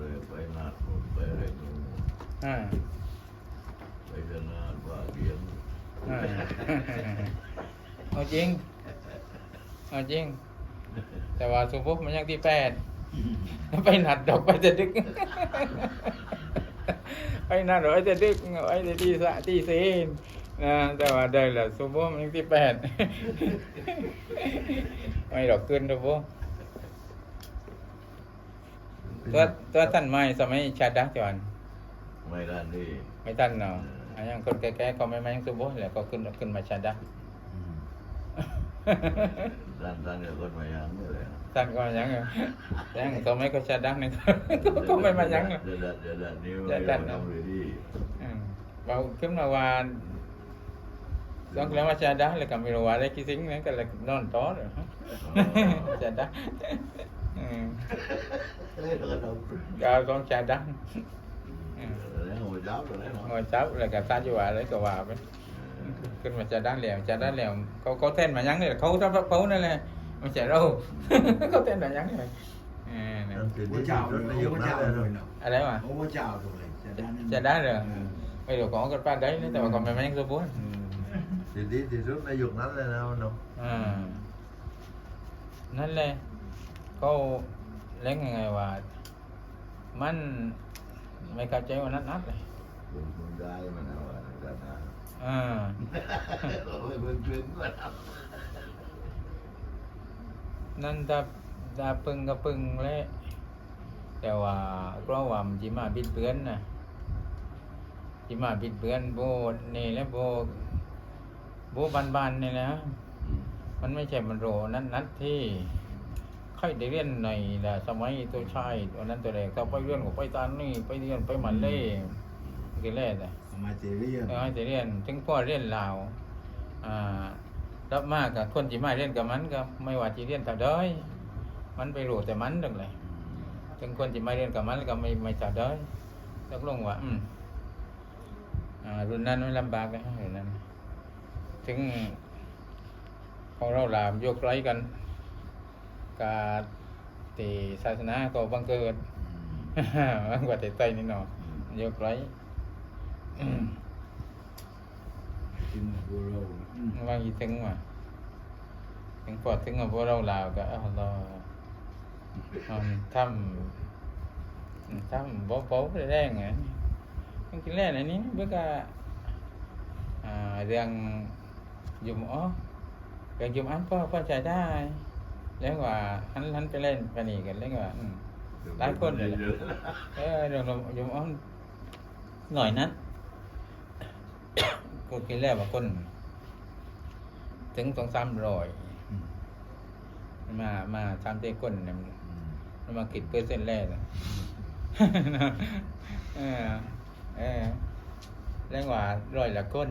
ไรไปนาดไปอะไรนู่นอ่าไปจะนาดว่าเอาเอาจริง เอาจริง แต่ว่าสมมติมันยังที่แปดไปหนัดดอกไปจะดึก ไปหนัดดอกไปจะดึกไปจะที่สะที่เซนนะแต่ว่าได้ละสมมติมันยังที่แปดไม่ดอกขึ้นนะพวก ตัวตัวท่านไม่สมัยชาดักจอนไม่ได้นี่ไม่ท่านเนาะอันยังคนแก่ๆเขาไม่ไม่ยังสมบูรณ์แหละก็ขึ้นขึ้นมาชาดักด้านด้านเนี่ยคนมายังนี่แหละท่านก็ยังเหรอยังสมัยก็ชาดักนี่ก็ไม่มายังเหรอเดือดเดือดเดือดนิ้วเดือดเดือดทำเลยดีอืมเราขึ้นมาวานต้องแล้วมาชาดักเลยก็ไม่รู้ว่าอะไรกี่สิ่งนั้นก็เลยนอนต่อเลยชาดักอืมแล้วก็ทก็ต้องชาดั กอืมำแล้วหัวจับแล้วเนาะ ngồi cháu là cả ta cho bà lấy cờ bà với kinh mà chả đá lèo chả đá lèo có có tên mà nhắn này là khấu đó pháp khấu đây này mà chả đâu có tên mà nhắn này à, này. หัวเจ้าเลยหัวเจ้าเลยเนาะ à đấy mà หัวเจ้าเลยจะได้ chả đá rồi bây giờ có cái phát đấy nữa แต่ว่า còn mày mang số bốn ทีนี้ที่สุดในยุคนั้น เลยนะเนาะ à นั่นแหละเขาเล่นยังไงว่า มันไม่เข้าใจว่านัดนัดเลยคุณคุณได้มันเอาอะไรกันนะอ่าไม่เพิ่งเพิ่งก็ทนั่นถ้าถ้าปึงก็ปึงแล้วแต่ว่าเพราะว่ามันจิมาบิดเบือนนะจิมาบิดเบือนโบนี่แล้วโบโบบานบานๆนี่นะำมันไม่ใช่มันโรนั้นนัดที่ ค่อยได้เรียนในแหละสมัยตัวชายตัวนั้นตัวแรกเขาไปเรียนกับไปตานนี่ไปเรียนไปมันเล่กี่แรกแต่มาเจเรียนเออจะเรียนถึงพ่อเรียนลาวอ่ารับมากกับคนที่มาเรียนกับมันก็ไม่ว่าจะเรียนแต่ด้อยมันไปรู้แต่มันดังเลยถึงคนที่มาเรียนกับมันก็ไม่ไม่แต่ด้อยตกลงว่าอืมอ่ารุ่นนั้นไม่ลำบากเลยรุ่นนั้น ถึงของเราลามยกไร้กัน กาตีศาสนาก็บังเกิดบังกว่าแต่ไตนี่เนาะยกไร้กินบัวโรว่าอีถึงว่าถึงปอดถึงกับพวกเราลาวก็เอาเราเอาทำทำบ๊อบบ๊อบได้แรงไงมันกินแร่อันนี้เพื่อก็อ่าเรื่องยุมอ๋อเรื่องยุมอันพ่อพ่อใจได้ แล้วว่าหันหันไปเล่นไปนี่กันแล้วว่าอืม หลายคนเลย เยอะเออเรื่องยุมอ๋อหน่อยนั้น กูกินแล้วบางคน ถึงสองสามร้อยมามาทำเต้ก้นเนี่ยมันมากิดเปอร์เซ็นต์แรกอะเออเออเรื่องว่าร้อยละก้น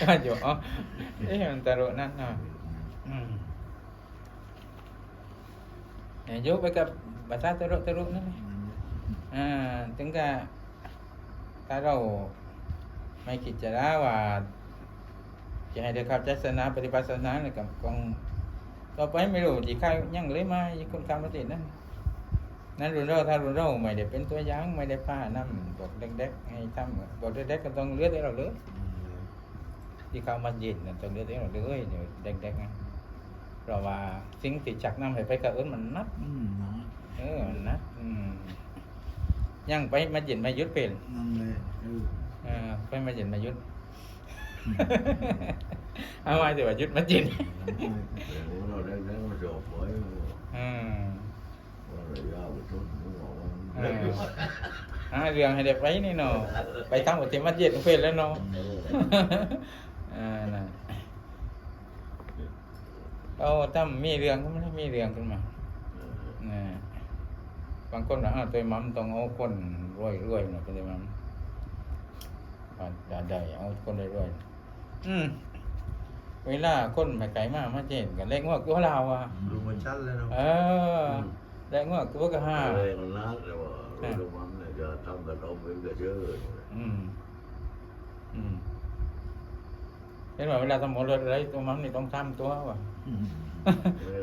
ก็อยู่อ๋อเอ๊ะมันตะรุนั่นเนาะอืม เนี่ยยกไปกับภาษาตะรุตะรุนั่นแหละอ่าถึงกับถ้าเราไม่คิดจะได้ว่า จะให้เด็กขับศาสนาปฏิบัติศาสนาเนี่ยกับกองต่อไปไม่รู้จีใครยังเลยมาอีกคนคำปฏินั่นนั่นรุ่นเราถ้ารุ่นเราไม่ได้เป็นตัวอย่างไม่ได้ป้านั่บอกเด็กๆให้ทำบอกเด็กๆก็ต้องเลือดให้เราเลยที่เขามาเย็นน่ะต้องเลือดให้เราเลยเดี๋ยวเด็กๆนะ เพราะว่าสิ่งติดจักน้ำให้ไปกับเอิ้นมันนัดอืมเนาะเออมันนัดอืมยังไปมาเย็นมายุดเป็นนั่นเลยเออเออไปมาเย็นมายุด เอาไว้แต่ว่ายุดมาเย็นแต่ว่าเราได้ได้มาจบไว้อืมว่าระยะไปทุนนึกออกว่าเอออ่าเรื่องให้เด็กไว้นี่เนาะไปทำอุติมาเย็นเพื่อนแล้วเนาะเอออ่านะ เอาถ้ามีเรื่องก็ไม่ได้มีเรื่องขึ้นมานะบางคนว่าอ้าวตัวมัมต้องเอาคนรวยรวยๆหน่อยตัวมัมว่าจะได้เอาคนรวยๆอืมเวลาคนไปไกลมากมาเจนกันเล็กว่าตัวเราอะดูมันชัดเลยเนาะเออเล็กว่าตัวก็ห้าอะไรกันนะแต่ว่าเราดูมันเนี่ยจะทำกับเราเป็นกระเชื่ออืมอืม เห็นว่าเวลาทำหมดอะไรตัวมันนี่ต้องทำตัวว่ะ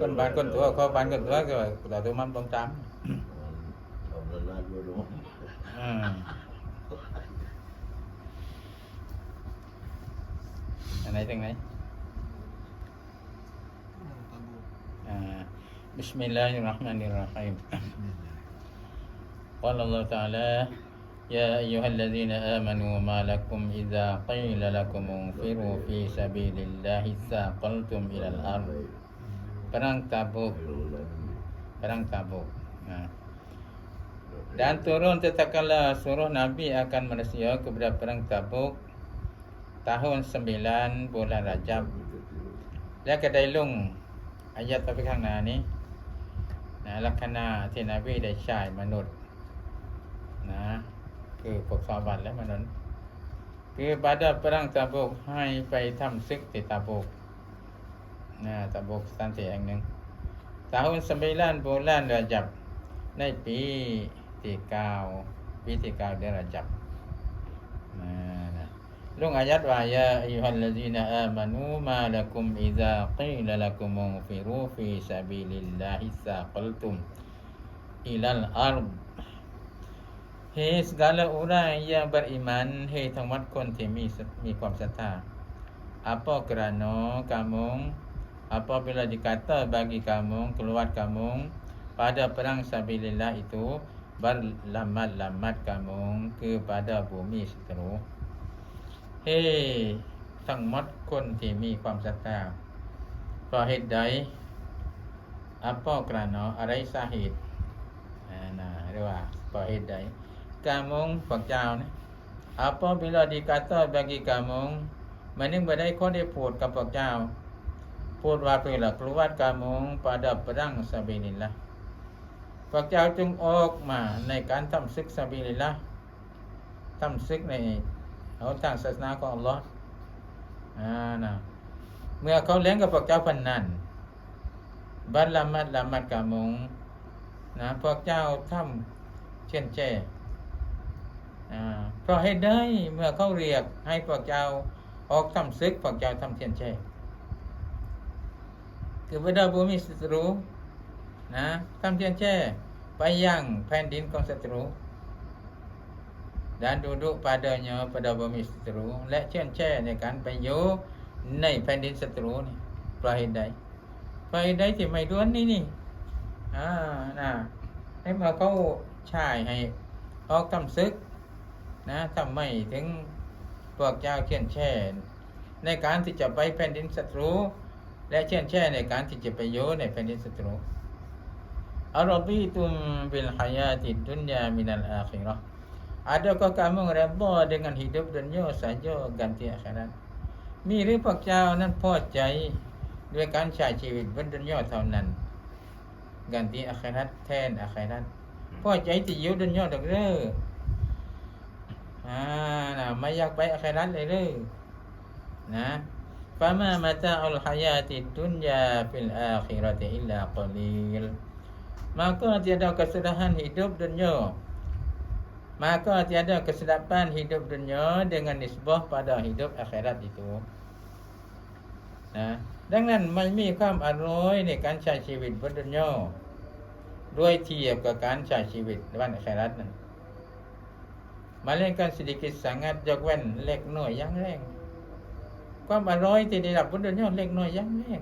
คนบ้านคนตัวเขาบ้านคนตัวก็ว่าแต่ตัวมันต้องจ ม มอันไหนตรงไหน อ่า بسم الله الرحمن الرحيم بسم الله قال الله تعالى يا أيها الذين آمنوا ما لكم إذا قيل لكم انفروا في سبيل الله ثاقلتم إلى الأرض Perang Tabuk Perang Tabuk ha. Dan turun tetakala suruh Nabi akan manusia kepada Perang Tabuk Tahun 9 bulan Rajab และก็ได้ลงอายะต่อไปข้างหน้านี้นะลักษณะที่นบีได้ใช้มนุษย์นะ คือพวกสาวบัตและมนุษย์คือบัด perang รังตะบุกให้ไปทำศึกที่ตะบุกนะตะบุกสถานที่แห่งหนึ่ง tahun 9 bulan Rajab ในปีที่9ปีที่9เดือนรจบนะนะลงอายัดว่ายาอายุฮัลลซีนาอามานูมาลักุมอิซากีลลักุมงฟิรูฟิซาบิลิลลาฮิสากลตุมอิลัลอาร์ Hei segala orang yang beriman Hei ทั้งหมดคนที่มีมีความศรัทธา Apa kerana kamu Apabila dikata bagi kamu Keluar kamu Pada perang sabilillah itu Berlamat-lamat kamu Kepada bumi seteru Hei ทั้งหมดคนที่มีความศรัทธาเพราะเหตุใด Apa kerana อะไรสาเหตุอ่านะเรียกว่าเพราะเหตุใด kamu พวกเจ้านะ apabila dikata bagi kamu มันนึงบ่ได้คนได้พูดกับพวกเจ้าพูดว่าเพื่อ keluar kamu pada perang sabilillah พวกเจ้าจึงออกมาในการทำศึกสบิลิลละทำศึกในเอาทางศาสนาของอัลลอฮ์อ่านะเมื่อเขาเลี้ยงกับพวกเจ้าพันนั้นบัลละมัดละมัดกามงนะพวกเจ้าทำเช่นแจ้ เพราะให้ได้เมื่อเขาเรียกให้พวกเจ้าออกทำศึกพวกเจ้าทำเช่นแจ้คือเวลาบุมีศัตรูนะทำเช่นแจ้ไปยังแผ่นดินของศัตรู dan duduk padanya pada bumi seteru และเชื่อนแช่ในการไปอยู่ในแผ่นดินศัตรูนี่เพราะเหตุใดเพราะเหตุใดที่ไม่ด้วนนี่นี่อ่านะให้มาเขาชายให้ออกทำศึก นะทำไม่ถึงพวกเจ้าเชื่อนแช่ในการที่จะไปแผ่นดินศัตรู และเชื่อนแช่ในการที่จะไปอยู่ในแผ่นดินศัตรูอารบีตุมบิลฮายาติดุนยามินัลอาคิเราะห์ Adakah kamu redha dengan hidup dunia saja ganti akhirat มีหรือพวกเจ้านั้นพอใจด้วยการใช้ชีวิตบนดุนยาเท่านั้น ganti akhirat แทน akhirat พอใจที่อยู่ดุนยาดอกเด้อ อ่านะไม่อยากไปอาครัตเลยเลยนะฟามามาตาอัลฮายาติดุนยาฟิลอาคิรติอิลลากลีล maka tiada kesudahan hidup dunia maka tiada kesedapan hidup dunia dengan nisbah pada hidup akhirat itu นะดังนั้นมัมีความอร่อยในการใช้ชีวิตบนดุนยาด้วยเทียบกับการใช้ชีวิตวันอาครัตนั่น มาเล่นการสิริกิจสังกัดยกเว้นเล็กน้อยย่างแรงความอร่อยที่ได้รับบนดุนยาเล็กน้อยย่างแรง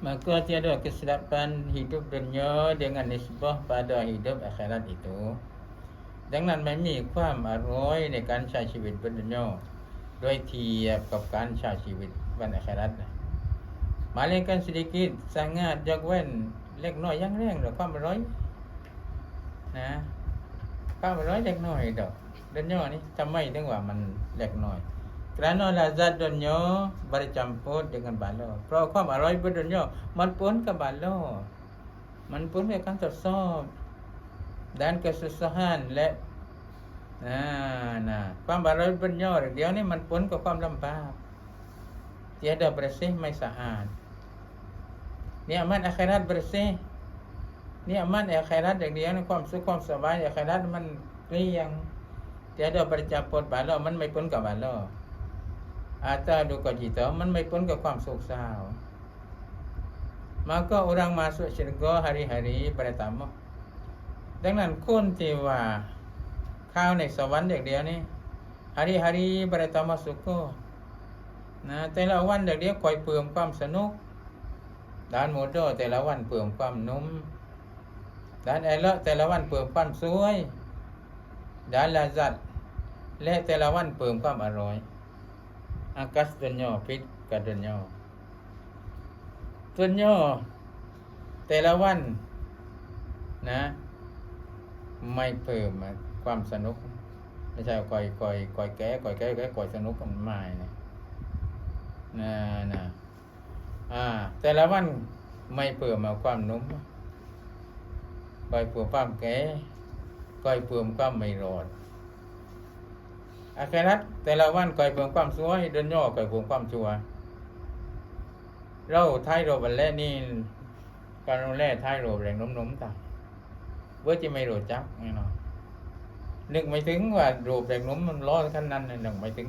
Maka tiada kesilapan hidup dunia dengan nisbah pada hidup akhirat itu. ดังนั้นไม่มีความอร่อยในการใช้ชีวิตบนดุนยด้วยเทียบกับการใช้ชีวิตบนอาคราตนะ Malaikat sedikit sangat ยกเว้นเล็กน้อยยังแรงหรือความอร่อยนะความอร่อยเล็กน้อยดอกดุนยนี่ทำไมถึงว่ามันเล็กน้อย Kerana lazat dunia bercampur dengan bala. เพราะความอร่อยบนดุนยามันปนกับบาลามันปนกับการทดสอบ dan kesusahan และนะนะความอร่อยบนยอดเดี๋ยวนี้มันปนกับความลำบาก tiada bersih ไม่สะอาด nikmat akhirat bersih nikmat akhirat อย่างเดียวนี่ความสุขความสบาย akhirat มันเกลี้ยง tiada bercampur bala มันไม่ปนกับบาลา atau duka cita มันไม่ปนกับความโศกเศร้า maka orang masuk syurga hari-hari pertama ดังนั้นคนที่ว่าข้าวในสวรรค์อย่างเดียวนี่ hari-hari pertama suka นะแต่ละวันอย่างเดียวคอยเพิ่มความสนุกด้านโมโดแต่ละวันเพิ่มความนุ่มด้านไอเลาะแต่ละวันเพิ่มความสวยด้านละจัดและแต่ละวันเพิ่มความอร่อย อากัสดุนยอพิษกับดุนยอดุนยอแต่ละวันนะ ไม่เพิ่มความสนุก ไม่ใช่คอยคอยคอยแก้คอยแก้แก้คอยสนุกมันไม่นะนะนะอ่า แต่ละวันไม่เพิ่มมาความนุ่มคอยเพิ่มความแก่คอยเพิ่มความไม่รอด อาคารัตแต่ละวันคอยเพิ่มความสวยเดินย่อคอยเพิ่มความชัวเราท้ายโรบันแรกนี่การแรกท้ายโรแรงนุ่มๆตาเพื่อจะไม่รู้จักแน่นอนนึกไม่ถึงว่ารูปแรงนุ่มมันร้อนขนาดนั้นนึกไม่ถึง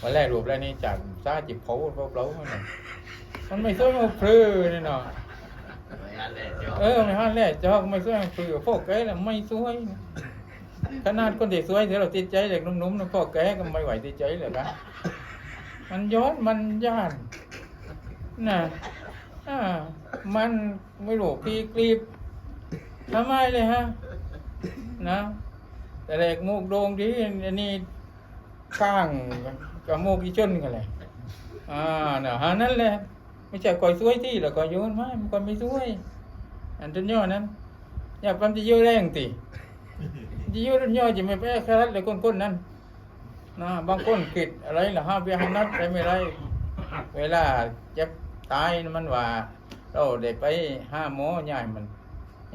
วันแรกรูปแล้วนี่จากซาจิบเขาเปล่าๆมันมันไม่สวยมันพลื้อแน่นอนไม่อันแรกเจ้าเออไม่ฮันแรกจอกไม่สวยมันพลื้อพวกแกน่ะไม่สวย ขนาดคนที่สวยที่เราติดใจเด็กนุ่มๆนะพวกแกก็ไม่ไหวติดใจเลยครับมันย้อนมันย่านน่ะอ่ามันไม่รู้ปีกรีบทำไมเลยฮะ นะ แต่แรกมูกโด่งดีอันนี้ข้างกับมูกอีจนกันเลยอ่าเนาะฮะนั่นแหละไม่ใช่ก่อยสวยที่แล้วก่อยโยนไม่มันก่อยไม่สวย อันตุนย่อนั้นอย่าปั๊มจะเยอะแรงติ จะเยอะตุนย่อจะไม่แพ้คารัดเลยคนๆนั้นนะบางคนกิดอะไรล่ะห้าเบียหันนัดไปไม่ไรเวลาจ็บตายมันว่า เราได้ไปห้าหมอย่ายมัน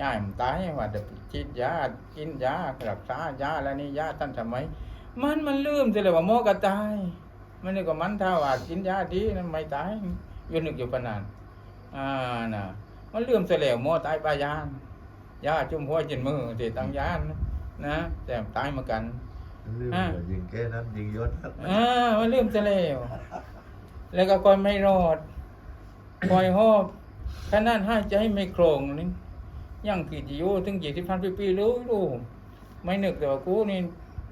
ย่ายมันตายว่าจะฉีดยากินยารักษายาแล้วนี่ยาท่านทำไมมันมันลืมสิเลยว่าหมก็ตาย มันนี่ก็มันถ้าว่ากินยาดีนั้นไม่ตายอยู่นึกอยู่ปนนั้นอ่านะมันลืมสิแล้วหมตายปายานยาจุ่มหัวจินมือที่ตั้งยาน นะแต่ตายเหมือนกันลืมเลยยิงแค่นั้นยิงยศอ่ามันลืมสิแล้วแล้วก็คอยไม่รอดคอยหอบขนาดหายใจไม่โครงนี่ยังกี่จิโยถึงกี่สิบพันปีปีรู้รู้ไม่นึกแต่ว่ากูนี่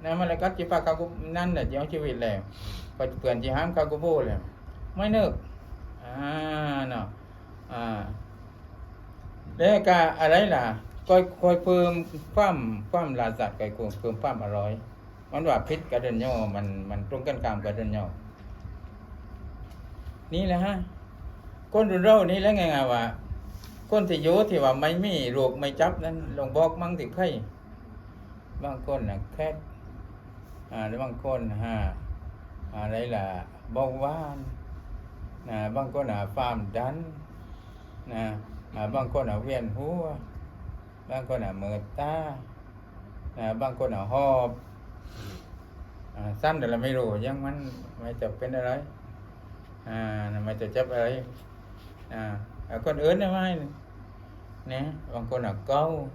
นะมาแล้วกัดจิปากากูนั่นแหละเจ้าชีวิตแล้วก็เปลี่ยนจิหามกากูโบแล้วไม่นึกอ่าเนาะอ่าแล้วก็อะไรล่ะ ก็คอยเพิ่มความความลาสัตว์ก็คอยเพิ่มความอร่อย มันว่าพิษกับเดินย่อมันมันตรงกันข้ามกับเดินย่อนี่แหละฮะคนรุ่นเรานี่แล้วไงไงวะคนที่อยู่ที่ว่าไม่มีโรคไม่จับนั้นลงบอกมั่งที่ใครบางคนนะแค่อ่าบางคนฮะอะไรล่ะเบาหวานนะบางคนอะความดันนะบางคนอะเวียนหัว บางคนอะเมื่อยตานะบางคนอะหอบอ่าสั้นแต่เราไม่รู้ยังมันไม่จะเป็นอะไรอ่าไม่จะจับอะไรอ่า à, con ớn em ai này nè bằng con là câu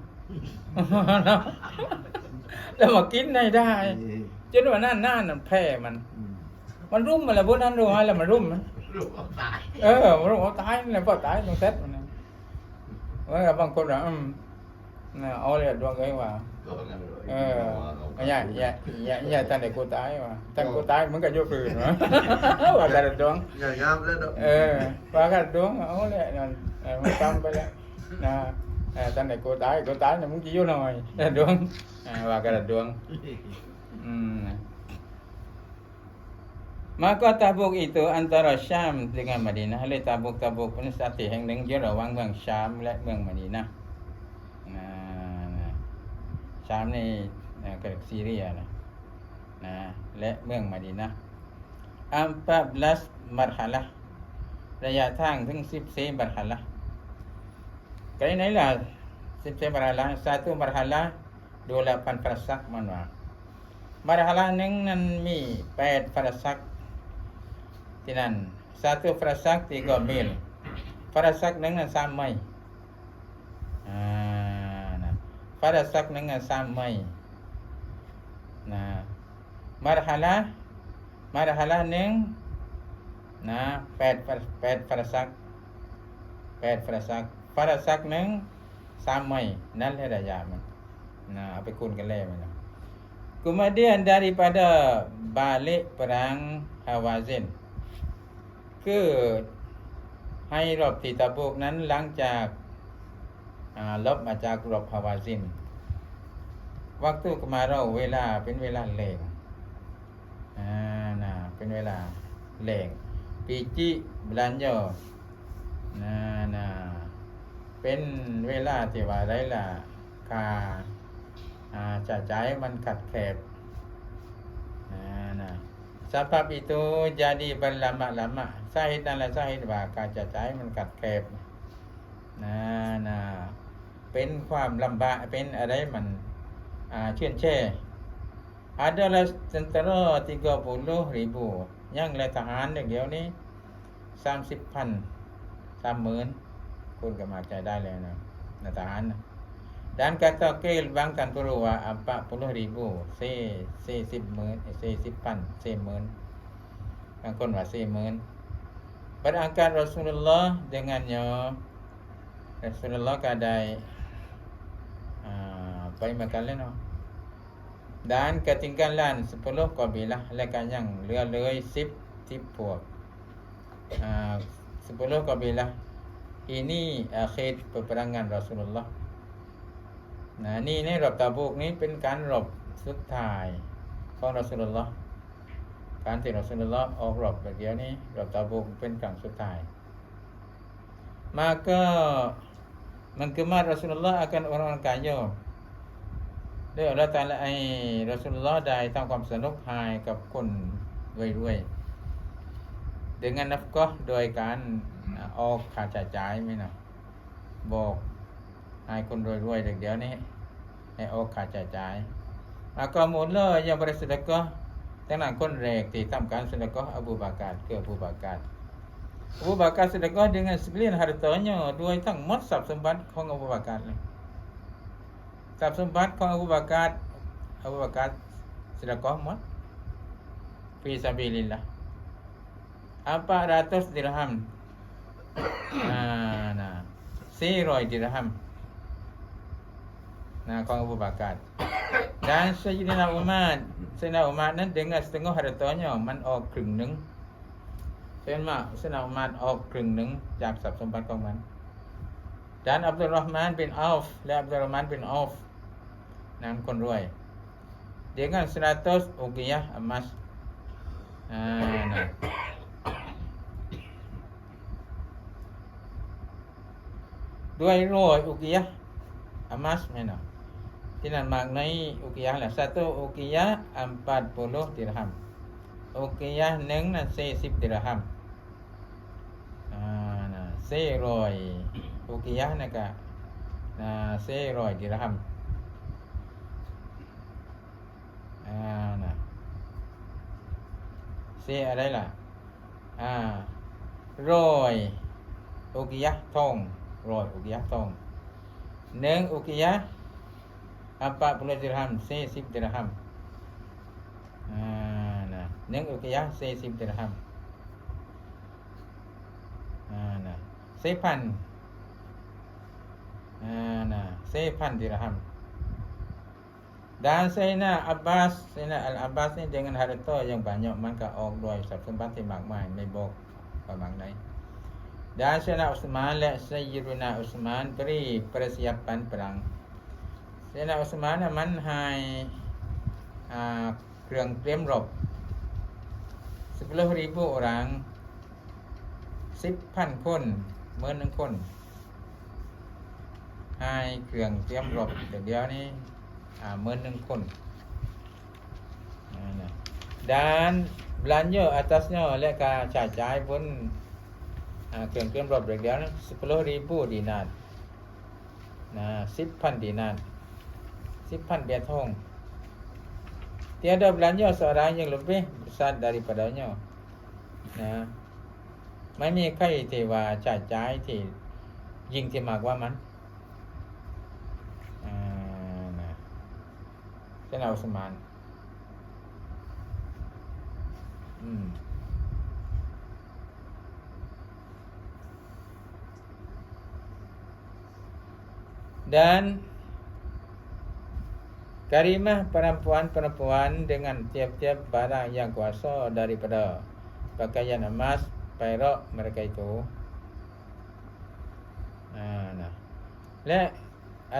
แล้วมากินได้ได้จนว่านั่นนั่นแพ้มัน มันรุ่มมันละพวกนั้นรู้ไหมแล้วมันรุ่มมันลูกเอาตายเออมันรุ่มเอาตายแล้วพอตายต้องเซ็ตมันนะว่าบางคนอะ อืมน่ะเอาเลยดวงไงว่าเอออย่าอย่าอย่าอย่าตั้งแต่กูตายว่ะตั้งกูตายมึงก็ยกปืนวะว่ากันดวงอย่างงามแล้วเนาะเออว่ากันดวงเอาแหละนั่นเออมันทำไปแล้วนะเออตั้งแต่กูตายกูตายเนี่ยมึงจะอยู่หน่อยดวงเออว่ากันดวงอืม Maka Tabuk itu antara Syam dengan Madinah. Oleh Tabuk-Tabuk pun satu yang dengan dia rawang bang Syam และเมือง Madinah. Nah, nah. สามในเกระดซีเรียนะนะและเมืองมาดีนะอัมปับลัสมัดฮัละระยะทางถึงสิบเซบัดฮัละไกลไหนล่ะสิบเซบัดฮัละสาตุบัดฮัละดูแลพันฟรสักมันว่าบัดฮัละหนึ่งนั้นมีแปดฟรสักที่นั่นสาตุฟรสักที่ก็มิลฟรสักหนึ่งนั้นสามไม่อ่า farasak หนึ่งสามไมล์นะ marhalah marhalah หนึ่งนะแปดแปด farasak แปด farasak farasak หนึ่งสามไมล์นั่นแหละระยะมันนะเอาไปคูณกันแล้วมันนะ Kemudian daripada balik perang Hawazin คือให้รบที่ตะบุกนั้นหลังจาก ลบมาจากรบฮาวาซินวักตุกมาเราเวลาเป็นเวลาแรงอ่านะเป็นเวลาแรงปีจิบลันโยนะนะเป็นเวลาที่ว่าไรล่ะคาอ่าจะใจมันขัดแคบนะนะ Sebab itu jadi berlama-lama. Sahid dan sahid ว่าการจะใจมันกัดแคบนะนะ เป็นความลำบากเป็นอะไรมันอ่าเชื่อนแช่ adalah tentera 30 ribu ยังและทหารอย่างเดียวนี้ 30พันสามหมื่นคุณก็มาใจได้แล้วนะนะทหารนะ Dan kata Qil Bang Tan Purwa 40 ribu Se Se 10หมื่นเซสิบพันเซหมื่นบางคนว่าเซหมื่น Berangkat Rasulullah dengannya Rasulullah kadai uh, Pai makan lain oh. Dan ketinggalan 10 kabilah และก็ยังเหลือเลย 10 10พวกอ่า10 kabilah ini akhir peperangan Rasulullah นะนี่ในรบตาบุกนี้เป็นการรบสุดท้ายของรอสุลลอฮ์การที่รอสุลลอฮ์ออกรบแบบเดียวนี้รบตาบุกเป็นครั้งสุดท้าย maka menggemar Rasulullah akan orang kaya ด้วยอัลลอฮฺตาละไอราสุลลอได้ทำความสนุกหายกับคนรวยๆเดังนั้นก็โดยการออกค่าใช้จ่ายไม่นะบอกให้คนรวยๆเดี๋ยวนี้ให้ออกค่าใช้จ่ายแล้วก็หมูลเลยยังบริสุทธิ์ก็ตั้งหลังคนแรกที่ทำการสุดก็อบูบากาดเกือบอบูบากาดอบูบากาดสุดก็ dengan ส e b e l i a n hartanya ด้วยทั้งหมดทรัพย์สมบัติของอบูบากาดเลย ทรัพย์สมบัติของอบูบากาดอบูบากาดสลกอหมัดฟีซาบิลิลละ 400 dirham อ่านะ400 dirham นะของอบูบากาด Dan Sayyidina Umar Sayyidina Umar นั้น dengan setengah hartanya Man ออกครึ่งหนึ่ง Sayyidina Umar ออกครึ่งหนึ่งจากทรัพย์สมบัติของมัน dan Abdul Rahman bin Auf และ Abdul Rahman bin Auf นั้นคนรวย dengan 100 uqiyah emas อ่านะด้วยร้อยอุกิยะ emas mana Tidak maknai ukiyah lah. Satu ukiyah 40 dirham. Ukiyah neng na 40 dirham. Ah, nah, 400 ตุกิยะนะกะนาเซรอยดีรับอ่านะเซอะไรล่ะ อ่ารอยอุกิยะทองรอยอุกิยะทองหนึ่งอุกิยะอัปปะปุริดิรหัมเซสิบดิรหัมอ่านะเน่งอุกิยะเซสิบดิรหัมอ่านะเซพัน nè 4,000 dirham Dan Sayyidina Abbas, Sayyidina Al-Abbas ni dengan harta yang banyak maka ออกด้วยทรัพย์สมบัติที่มากมายไม่บอกประมาณไหน Dan Sayyidina Utsman และ Sayyidina Utsman beri persiapan perang. Sayyidina Utsman น่ะมันให้อ่าเครื่องเตรียมรบ10,000 orang 10,000คนหมื่นหนึ่งคน ให้เครื่องเตรียมรบเดี๋ยวเดี๋ยวนี้เมื่อหนึ่งคนด้านบลันเยออัตัสเนอและการจ่ายจ่ายบนเครื่องเตรียมรบเดี๋ยวเดี๋ยวนั้สิบโลรีบูดีนานนะสิบพันดีนานสิบพันเบียทอง tiada belanja seorang yang lebih besar daripadanya นะไม่มีใครที่ว่าจ่ายจ่ายที่ยิงที่มากว่ามันอ่านะ เช่นเอาสมานอืม dan karimah perempuan-perempuan dengan tiap-tiap barang yang kuasa daripada pakaian emas, perak mereka itu. Nah, nah. และอ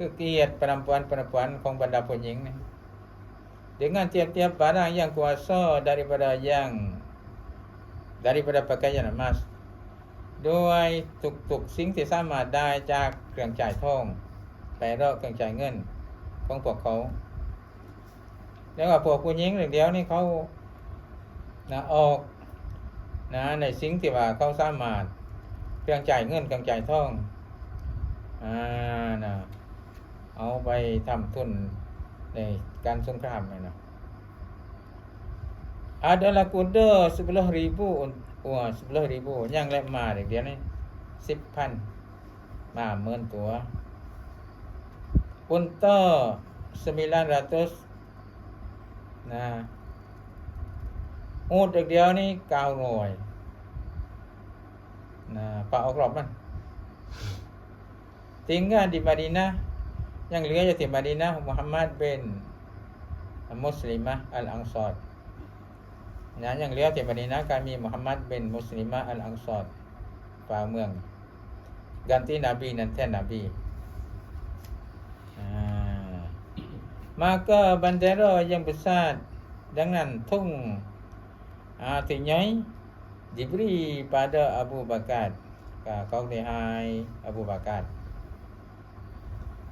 กับกำมะลิยอันนะคือเกียรติ perempuan-perempuan ของบรรดาผู้หญิงนะ dengan tiap-tiap barang yang kuasa daripada yang daripada pakaian emas ด้วยทุกๆสิ่งที่สามารถได้จากเครื่องจ่ายทองไปรอกเครื่องจ่ายเงินของพวกเขาแล้วก็พวกผู้หญิงเดียวนี่เขานะออกนะในสิ่งที่ว่าเขาสามารถเครื่องจ่ายเงินเครื่องจ่ายทองอ่านะ เอาไปทำทุนในการสงครามนะ adalah kuda 10 ribu wah 10 ribu yang lemah dia ni 10พันมาหมื่นตัว unta 900นะอูดเดียวนี่9หน่วยนะ pak okrop kan tinggal di Madinah ยังเหลืออยู่ที่มาดีนะมุฮัมมัดเบนมุสลิมะอัลอังซอดนั้นยังเหลือที่มาดีนะการมีมุฮัมมัดเบนมุสลิมะอัลอังซอดฝ่าเมืองกันที่นบีนั้นแท่นนบีมาก็บันเดโรยังบุษาดดังนั้นทุ่งอาติย้อยดิบรีปาเดออบูบากาดก็เขาได้หายอบูบากาด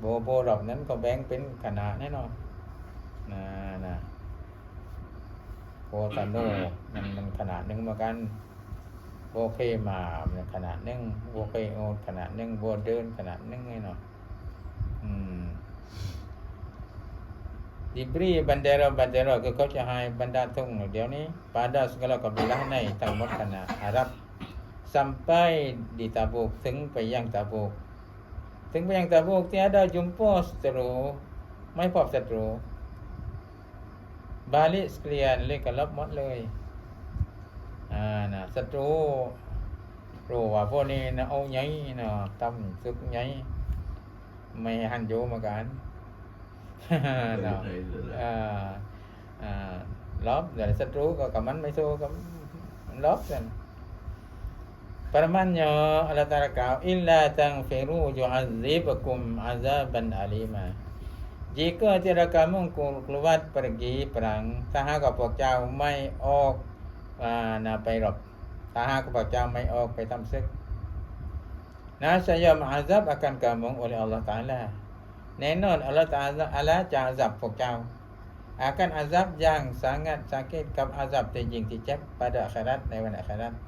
โบโบหลับนั้นก็แบ่งเป็นขนาดแน่นอนนะนะโบตาโดมันมันขนาดหนึ่งเหมือนกันโบเคมามันขนาดหนึ่งโบเคโอขนาดหนึ่งโบเดินขนาดหนึ่งแน่นอนอืมดิบรีบันเดโรบันเดโรก็เขาจะให้บรรดาทุ่งเดี๋ยวนี้ปาดาสกลกับบิลาในทั้งหมดขนาดอารับสัมไปดิตาบุกถึงไปยังตาบุก Tabuk tiada jumpa ศัตรู ไม่พบศัตรู balik sekalian เลยกลับหมดเลยอ่านะศัตรูรู้ว่าพวกนี้นะเอาใหญ่นะตำซึกใหญ่ไม่หันโยมากัน รมัญโยอัลตาลกล่าวอิลลาตังเฟรูจูอัซิบกุมอาซาบันอาลีมา Jika tidak kamu keluar pergi perang, ถ้ากับพวกเจ้าไม่ออกนะไปรบถ้าหากพวกเจ้าไม่ออกไปทำศึกนะสยมอาซับอาการกะม oleh Allah Taala แน่นอนอัลลอฮฺตาลาจะอาซับพวกเจ้าอากา azab yang sangat sakit กับอาซับที่ยิงที่เจ็บ pada akhirat ในวันอาคิรัต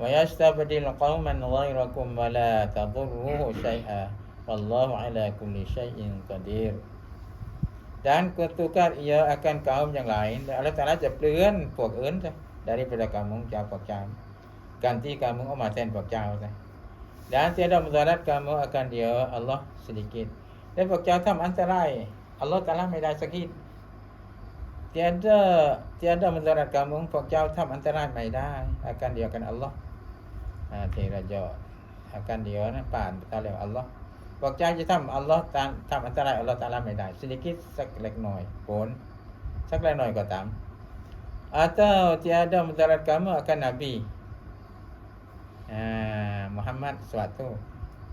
wa yastabdil qauman ghairakum wa la tadurruhu syai'a wallahu ala kulli syai'in qadir dan ketukar ia akan kaum yang lain dan Allah Taala จะเปลี่ยนพวกอื่นซะ daripada kamu jauh pok jauh ganti kamu oh maten pok jauh ซะ dan tiada mudarat kamu akan dia Allah sedikit dan pok jauh tam antarai Allah Taala ไม่ได้สักที tiada tiada mudarat kamu pok jauh tam antarai ไม่ได้ akan dia akan Allah ha tiada akan dia na pan kata Allah พวกเจ้าจะทำอัลลอฮ์ตามทำอันตรายอัลลอฮ์ตาลาไม่ได้สิลิกิตสักเล็กน้อยผลสักเล็กน้อยก็ตาม atau tiada mudarat kamu akan Nabi ah, Muhammad สวัสดี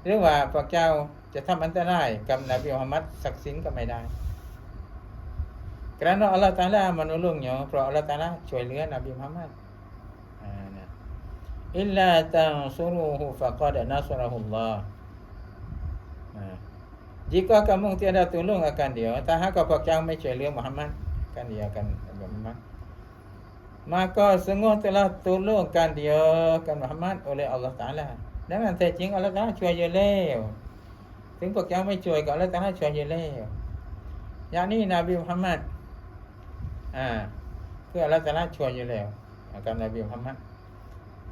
หรือว่าพวกเจ้าจะทำอันตรายกับนบีมุฮัมมัดสักสิ่งก็ไม่ได้ kerana Allah Ta'ala menolongnya เพราะ Allah Ta'ala ช่วยเหลือนบีมุฮัมมัด illa tansuruhu faqad nasrahullah Ha. Jika kamu tiada tolong akan dia, tak hak apa kau mai cari Muhammad, kan dia akan Muhammad. Maka sungguh telah tolongkan dia kan Muhammad oleh Allah Taala. Dan nanti jing Allah Taala cuai je leo. ถึงพวกเจ้าไม่ช่วยก็ Allah Taala ช่วยอยู่แล้วอย่างนี้นบีมุฮัมมัดอ่าคือ Allah Taala ช่วยอยู่แ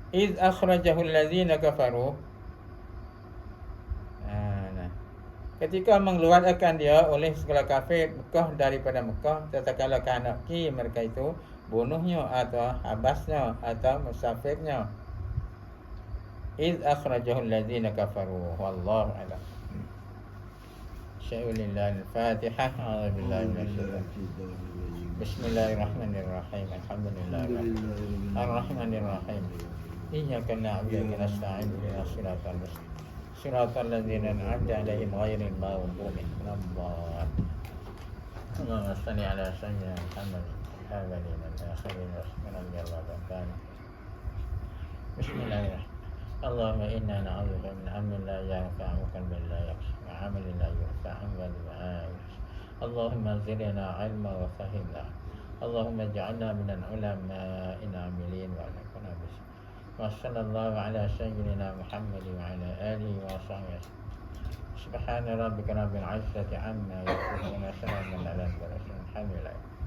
iz akhrajahu allazina kafaru ketika mengeluarkan dia oleh segala kafir Mekah daripada Mekah tatkala kanak mereka itu bunuhnya atau habasnya atau musafirnya. iz akhrajahu allazina kafaru wallahu a'lam Syaiul al-Fatihah Bismillahirrahmanirrahim Alhamdulillah Ar-Rahmanirrahim Na'budu wa nasta'in ihdinas siratal mustaqim صراط الذين أنعمت عليهم غير المغضوب الضالين. اللهم صل على سيدنا محمد الأولين الآخرين وسلم. رضي الله عنه. بسم الله الرحمن اللهم إنا نعوذ بك من هم لا ينفع وقلب لا يخشى. وعمل لا يرفع ودعاء اللهم زدنا علما وفهمنا. اللهم اجعلنا من العلماء العاملين. وعلى وصلى الله على سيدنا محمد وعلى آله وصحبه سبحان ربك رب العزة عما يصفون وسلام على المرسلين. الحمد لله.